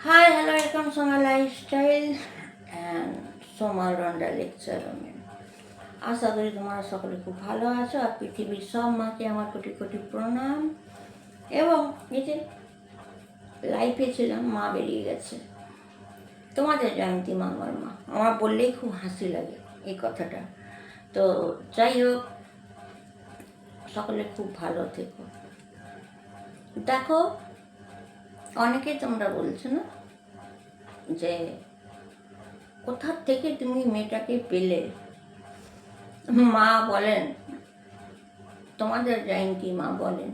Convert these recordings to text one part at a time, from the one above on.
Hi, hello, welcome to my lifestyle and সোমার রন্ডা lecture আশা করি তোমরা সকলে খুব ভালো আছো আর পৃথিবীর সব মাকে আমার কোটি কোটি প্রণাম। এবং এই যে লাইফে ছিলাম মা বেরিয়ে গেছে। তোমাদের জয়ন্তী মা আমার মা। আমার বললেই খুব হাসি লাগে এই কথাটা। তো যাই হোক সকলে খুব ভালো থেকো। দেখো অনেকে তোমরা বলছো না যে কোথার থেকে তুমি মেয়েটাকে পেলে? মা বলেন, তোমাদের জয়ন্তী মা বলেন?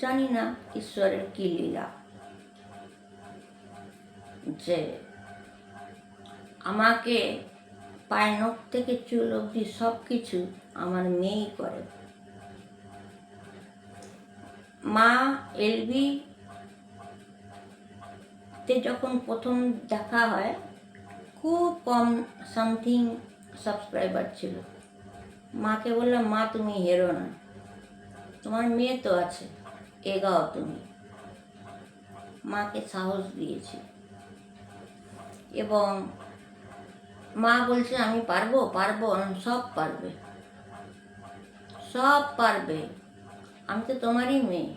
জানি না, ঈশ্বরের কি লীলা। যে আমাকে পায়ের নখ থেকে চুল অবধি সব কিছু আমার মেয়েই করে। মা, এলবি তে যখন প্রথম দেখা হয়, খুব কম সামথিং সাবস্ক্রাইবার ছিল। মাকে বললাম, মা, তুমি হেরো না। তোমার মেয়ে তো আছে, এগাও তুমি। মাকে সাহস দিয়েছি। এবং মা বলছে, আমি পারব পারব সব পারবে। সব পারবে। আমি তো তোমারই মেয়ে।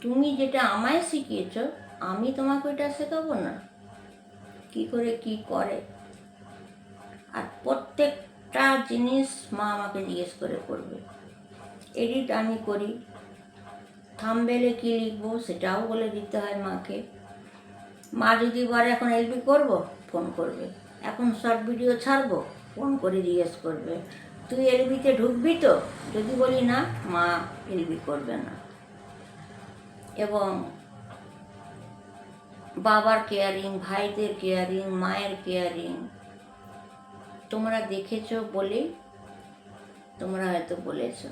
তুমি যেটা আমায় শিখিয়েছ আমি তোমাকে ওইটা শেখাবো না? কি করে কি করে? আর প্রত্যেকটা জিনিস মা আমাকে জিজ্ঞেস করে করবে। এডিট আমি করি। থামবেলে কি লিখব সেটাও বলে দিতে হয় মাকে। মা যদি বলে, এখন এলবি করব? ফোন করবে। এখন শর্ট ভিডিও ছাড়বো? ফোন করে জিজ্ঞেস করবে। তুই এলবিতে ঢুকবি তো? যদি বলি না, মা এলবি করবে না। এবং বাবার কেয়ারিং ভাইদের কেয়ারিং মায়ের কেয়ারিং তোমরা দেখেছ বলেই তোমরা হয়তো বলেছ।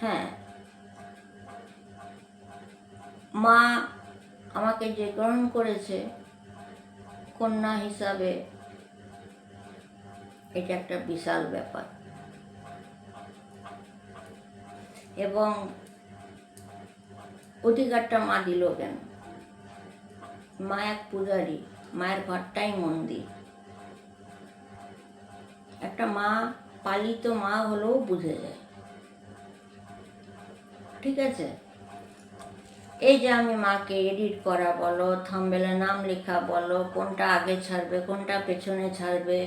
হ্যাঁ মা আমাকে যে গ্রহণ করেছে, কন্যা হিসাবে, এটা একটা বিশাল ব্যাপার। এবং অধিকারটা মা দিল কেন? মা এক পূজারি, মায়ের ঘরটাই মন্দির। একটা মা, পালিত মা হলেও বুঝে যায়। ঠিক আছে? এই যে আমি মাকে এডিট করা বলো থামবেলে নাম লেখা বলো, কোনটা আগে ছাড়বে, কোনটা পেছনে ছাড়বে,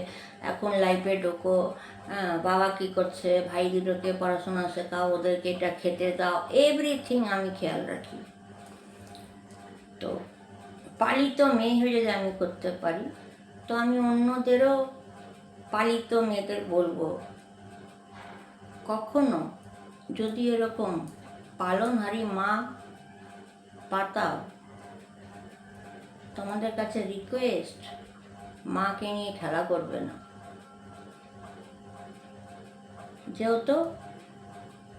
এখন লাইফে ঢোকো বাবা কি করছে, ভাই দুটোকে পড়াশোনা শেখাও, ওদেরকে এটা খেতে দাও এভরিথিং আমি খেয়াল রাখি। তো পালিত মেয়ে হয়ে যদি আমি করতে পারি, তো আমি অন্যদেরও পালিত মেয়েদের বলব। কখনো যদি এরকম পালনহারি মা পাতাও তোমাদের কাছে রিকোয়েস্ট মাকে নিয়ে খেলা করবে না। যেহেতু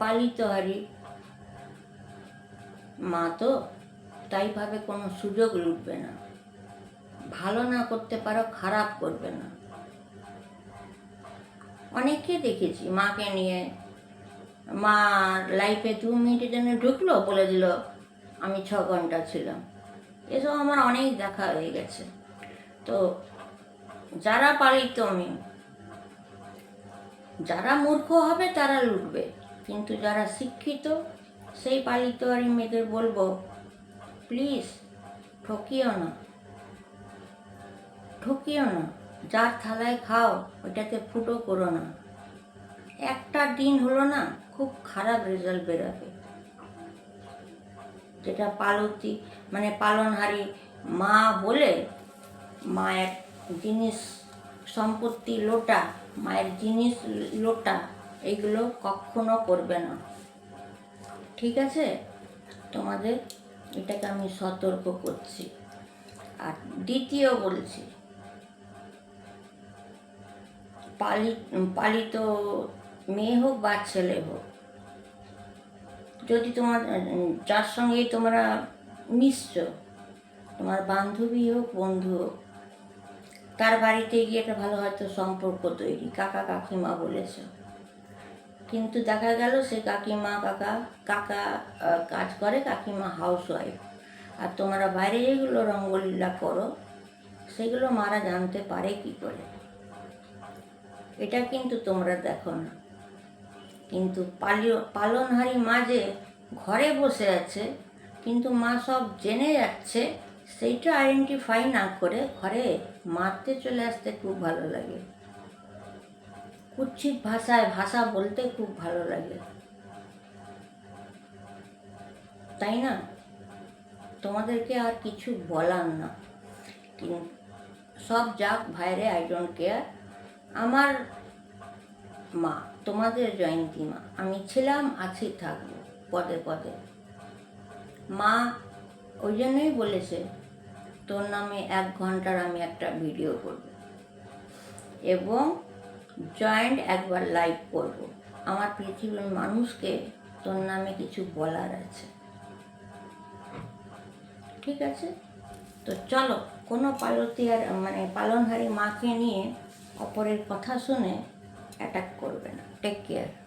পালিত হারি মা তো তাই ভাবে কোনো সুযোগ লুটবে না। ভালো না করতে পারো, খারাপ করবে না। অনেককে দেখেছি মাকে নিয়ে। মা লাইফে দু মিনিটের জন্য ঢুকলো, বলে দিল, আমি ছ ঘণ্টা ছিলাম। এসব আমার অনেক দেখা হয়ে গেছে। তো যারা পালিত আমি, যারা মূর্খ হবে তারা লুটবে। কিন্তু যারা শিক্ষিত, সেই পালিত আর মেয়েদের বলব প্লিজ, ঠকিও না। ঠকিও না, যার থালায় খাও ওইটাতে ফুটো করো না। একটা দিন হলো না, খুব খারাপ রেজাল্ট বেরোবে। যেটা পালতি মানে পালনহারি মা বলে, মায়ের জিনিস সম্পত্তি লোটা, মায়ের জিনিস লোটা, এগুলো কখনো করবে না। ঠিক আছে? তোমাদের এটাকে আমি সতর্ক করছি। আর দ্বিতীয় বলছি, পালি, পালিত মেয়ে হোক বা ছেলে হোক, যদি তোমার, যার সঙ্গেই তোমরা মিশছ, তোমার বান্ধবী হোক, বন্ধু হোক, তার বাড়িতে গিয়ে একটা ভালো হয়তো সম্পর্ক তৈরি। কাকা কাকিমা বলেছ। কিন্তু দেখা গেল সে কাকিমা, কাকা কাকা কাজ করে, কাকিমা হাউস ওয়াইফ আর তোমরা বাইরে যেগুলো রঙ্গলীলা করো, সেগুলো মারা জানতে পারে কি করে? এটা কিন্তু তোমরা দেখো না। কিন্তু পালিও, পালনহারি মা যে ঘরে বসে আছে, কিন্তু মা সব জেনে যাচ্ছে, সেইটা আইডেন্টিফাই না করে ঘরে মারতে চলে আসতে খুব ভালো লাগে। কুচ্ছিত ভাষায় ভাষা বলতে খুব ভালো লাগে। তাই না? তোমাদেরকে আর কিছু বলার না। সব যাক, ভাইরে আই ডোন্ট কেয়ার আমার মা, তোমাদের জয়ন্তী মা, আমি ছিলাম, আছি, থাকব, পদে পদে। মা ওই জন্যই বলেছে, তোর নামে এক ঘণ্টার আমি একটা ভিডিও করব। এবং জয়েন্ট একবার লাইভ করব। আমার পৃথিবীর মানুষকে তোর নামে কিছু বলার আছে। ঠিক আছে? তো চলো, কোনো পালতিয়ার মানে পালনহারী মাকে নিয়ে অপরের কথা শুনে অ্যাটাক করবে না। Take care